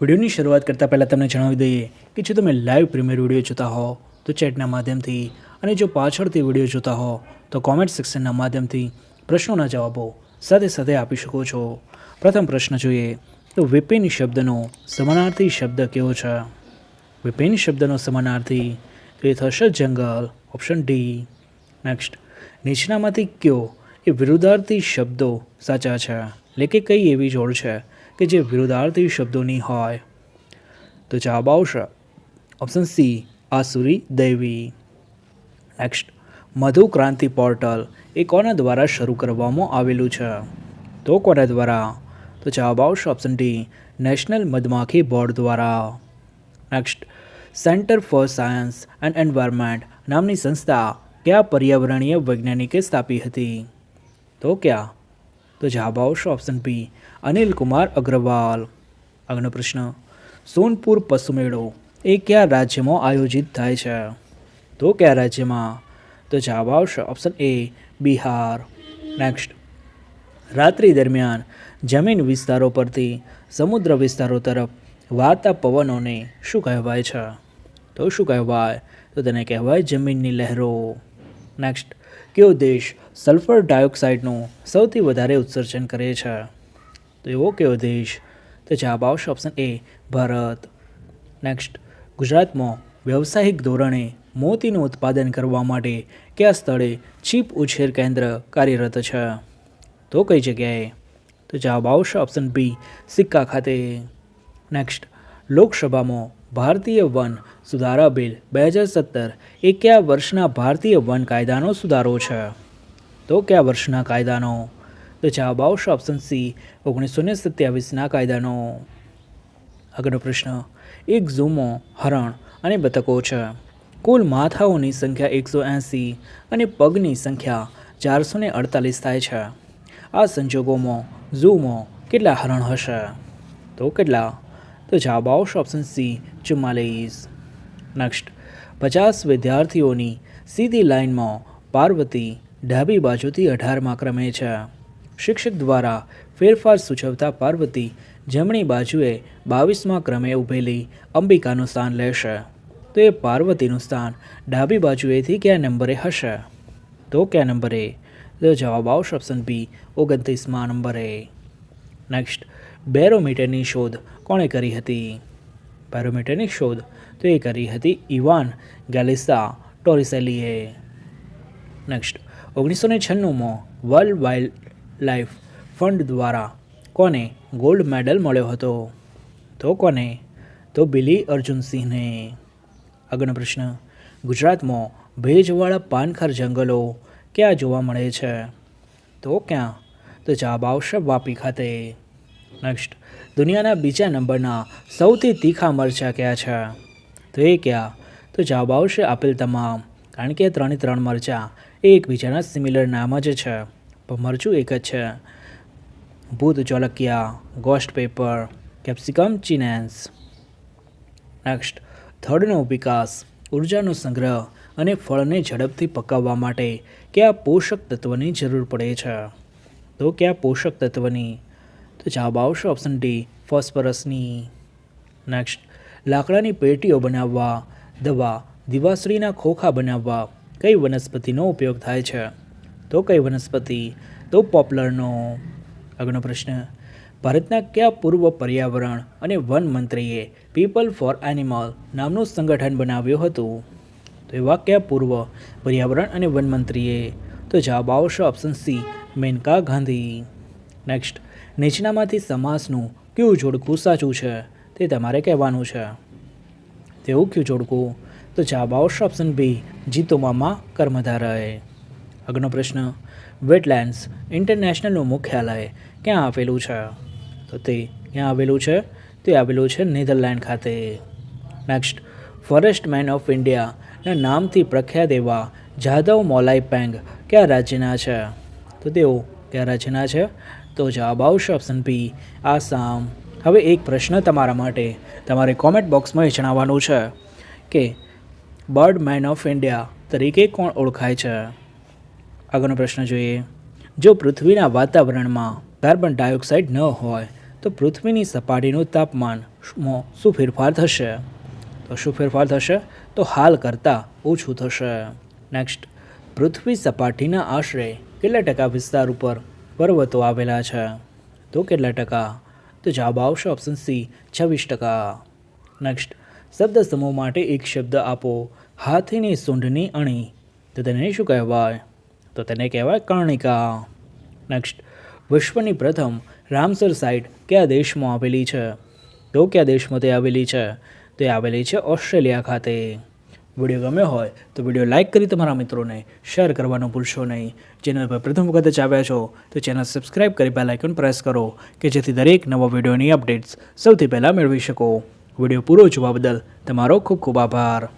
વિડીયોની શરૂઆત કરતાં પહેલાં તમને જણાવી દઈએ કે જો તમે લાઈવ પ્રીમિયર વીડિયો જોતા હો, તો ચેટના માધ્યમથી? અને જો પાછળથી વીડિયો જોતા હો, તો કોમેન્ટ સેક્શનના માધ્યમથી પ્રશ્નોના જવાબો સાથે સાથે આપી શકો છો. પ્રથમ પ્રશ્ન જોઈએ, તો વિપિન શબ્દનો સમાનાર્થી શબ્દ કેવો છે? વિપિન શબ્દનો સમાનાર્થી તો એ થશે જંગલ ઓપ્શન ડી નેક્સ્ટ નીચનામાંથી કયો એ વિરુદ્ધાર્થી શબ્દો સાચા છે? એટલે કે કઈ એવી જોડ છે? કે જે વિરોધાર્થી શબ્દોની હોય. તો જવાબ આવશે. ઓપ્શન સી આસુરી દૈવી નેક્સ્ટ મધુ ક્રાંતિ પોર્ટલ એ કોના દ્વારા શરૂ કરવામાં આવેલું છે? તો કોના દ્વારા? તો જવાબ આવશે ઓપ્શન ડી નેશનલ મધમાખી બોર્ડ દ્વારા. Next centre for science and environment નામની સંસ્થા કયા પર્યાવરણીય વૈજ્ઞાનિકે સ્થાપી હતી? તો ક્યાં? તો જવાબ આવશે ઓપ્શન બી અનિલ કુમાર અગ્રવાલ. આગળનો પ્રશ્ન, સોનપુર પશુ મેળો એ કયા રાજ્યમાં આયોજિત થાય છે? તો કયા રાજ્યમાં? તો જવાબ આવશે ઓપ્શન એ બિહાર. નેક્સ્ટ રાત્રિ દરમિયાન જમીન વિસ્તારો પરથી સમુદ્ર વિસ્તારો તરફ વાતા પવનોને શું કહેવાય છે? તો શું કહેવાય? તો તેને કહેવાય જમીનની લહેરો. નેક્સ્ટ કયો દેશ સલ્ફર ડાયોક્સાઇડનું સૌથી વધારે ઉત્સર્જન કરે છે. તો એવો કયો દેશ? તો જવાબ આવશે ઓપ્શન એ ભારત. નેક્સ્ટ ગુજરાતમાં વ્યવસાયિક ધોરણે મોતીનું ઉત્પાદન કરવા માટે કયા સ્થળે ચીપ ઉછેર કેન્દ્ર કાર્યરત છે? તો કઈ જગ્યાએ? તો જવાબ આવશે ઓપ્શન બી સિક્કા ખાતે. નેક્સ્ટ લોકસભામાં ભારતીય વન સુધારા બિલ બે હજાર સત્તર એ કયા વર્ષના ભારતીય વન કાયદાનો સુધારો છે. તો કયા વર્ષના કાયદાનો? તો જવાબ આવશે ઓપ્શન સી ઓગણીસો ને સત્યાવીસના કાયદાનો. આગળનો પ્રશ્ન, એક ઝૂમો, હરણ અને બતકો છે. કુલ માથાઓની સંખ્યા એકસો એંસી અને પગની સંખ્યા ચારસો ને અડતાલીસ થાય છે. આ સંજોગોમાં ઝૂમો કેટલા હરણ હશે? તો કેટલા? તો જવાબ આવશે ઓપ્શન સી ચુમ્માલીસ. નેક્સ્ટ પચાસ વિદ્યાર્થીઓની સીધી લાઇનમાં પાર્વતી ડાબી બાજુથી અઢારમાં ક્રમે છે. શિક્ષક દ્વારા ફેરફાર સૂચવતા પાર્વતી જમણી બાજુએ બાવીસમાં ક્રમે ઊભેલી અંબિકાનું સ્થાન લેશે. તો એ પાર્વતીનું સ્થાન ડાબી બાજુએથી કયા નંબરે હશે? તો કયા નંબરે? તો જવાબ આવશે ઓપ્શન બી ઓગણત્રીસમાં નંબરે. નેક્સ્ટ બેરોમીટરની શોધ કોણે કરી હતી? બેરોમીટરની શોધ તો એ કરી હતી ઇવાન ગેલિસા ટોરિસેલીએ. નેક્સ્ટ ઓગણીસો ને છન્નુંમાં વર્લ્ડ વાઇલ્ડ લાઈફ ફંડ દ્વારા કોને ગોલ્ડ મેડલ મળ્યો હતો? તો કોને? તો બિલી અર્જુનસિંહને. આગળનો પ્રશ્ન, ગુજરાતમાં ભેજવાળા પાનખર જંગલો ક્યાં જોવા મળે છે? તો ક્યાં? તો જવાબ આવશે વાપી ખાતે. નેક્સ્ટ દુનિયાના બીજા નંબરના સૌથી તીખા મરચાં કયા છે? તો એ કયા? તો જવાબ આવશે આપેલ તમામ. કારણ કે ત્રણે ત્રણ મરચાં એ એકબીજાના સિમિલર નામ જ છે. પણ મરચું એક જ છે. Bhut Jolokia ghost pepper capsicum chinense next થર્ડનો વિકાસ, ઉર્જાનો સંગ્રહ અને ફળને ઝડપથી પકાવવા માટે કયા પોષક તત્વની જરૂર પડે છે? તો કયા પોષક તત્વની? તો જવાબ આવશે ઓપ્શન ડી ફોસ્ફરસની નેક્સ્ટ લાકડાની પેટીઓ બનાવવા, દવા દિવાસળીના ખોખા બનાવવા કઈ વનસ્પતિનો ઉપયોગ થાય છે? તો કઈ વનસ્પતિ? તો પોપ્લરનો આગળનો પ્રશ્ન. ભારતના કયા પૂર્વ પર્યાવરણ અને વન મંત્રીએ પીપલ ફોર એનિમલ નામનું સંગઠન બનાવ્યું હતું? તો એવા કયા પૂર્વ પર્યાવરણ અને વન મંત્રીએ? તો જવાબ આવશે option C Maneka Gandhi. Next નીચનામાંથી સમાસનું કયું જોડકું સાચું છે? તે તમારે કહેવાનું છે. તેવું કયું જોડકું? તો જવાબ આવશે ઓપ્શન બી જીતો મામા કર્મધારય. આગળનો પ્રશ્ન વેટલેન્ડ્સ ઇન્ટરનેશનલનું મુખ્યાલય ક્યાં આવેલું છે? તો તે ક્યાં આવેલું છે? તે આવેલું છે નેધરલેન્ડ ખાતે. નેક્સ્ટ ફોરેસ્ટ મેન ઓફ ઇન્ડિયાના નામથી પ્રખ્યાત એવા જાદવ મોલાઈ પેંગ કયા રાજ્યના છે? તો તેઓ કયા રાજ્યના છે? તો જવાબ આવશે ઓપ્શન બી આસામ. હવે એક પ્રશ્ન તમારા માટે. તમારે કોમેન્ટ બોક્સમાં એ જણાવવાનું છે કે બર્ડ મેન ઓફ ઇન્ડિયા તરીકે કોણ ઓળખાય છે? આગળનો પ્રશ્ન જોઈએ. જો પૃથ્વીના વાતાવરણમાં કાર્બન ડાયોક્સાઇડ ન હોય, તો પૃથ્વીની સપાટીનું તાપમાનમાં શું ફેરફાર થશે? તો શું ફેરફાર થશે? તો હાલ કરતાં ઓછું થશે. નેક્સ્ટ પૃથ્વી સપાટીના આશરે કેટલા ટકા વિસ્તાર ઉપર પર્વતો આવેલા છે. તો કેટલા ટકા? તો જવાબ આવશે ઓપ્શન સી છવ્વીસ ટકા. નેક્સ્ટ શબ્દ સમૂહ માટે એક શબ્દ આપો. હાથીની સૂંઢની અણી. તો તેને શું કહેવાય? તો તેને કહેવાય કર્ણિકા. નેક્સ્ટ વિશ્વની પ્રથમ રામસર સાઇટ કયા દેશમાં આવેલી છે? તો કયા દેશમાં તે આવેલી છે? તે આવેલી છે ઓસ્ટ્રેલિયા ખાતે. વીડિયો ગમ્યો હોય તો વીડિયો લાઇક કરી તમારા મિત્રોને શેર કરવાનું ભૂલશો નહીં. ચેનલ પર પ્રથમ વખત જ આવ્યા છો તો ચેનલ સબસ્ક્રાઇબ કરી બેલ આઇકન પ્રેસ કરો કે જેથી દરેક નવા વિડીયોની અપડેટ્સ સૌથી પહેલાં મેળવી શકો. વીડિયો પૂરો જોવા બદલ તમારો ખૂબ ખૂબ આભાર.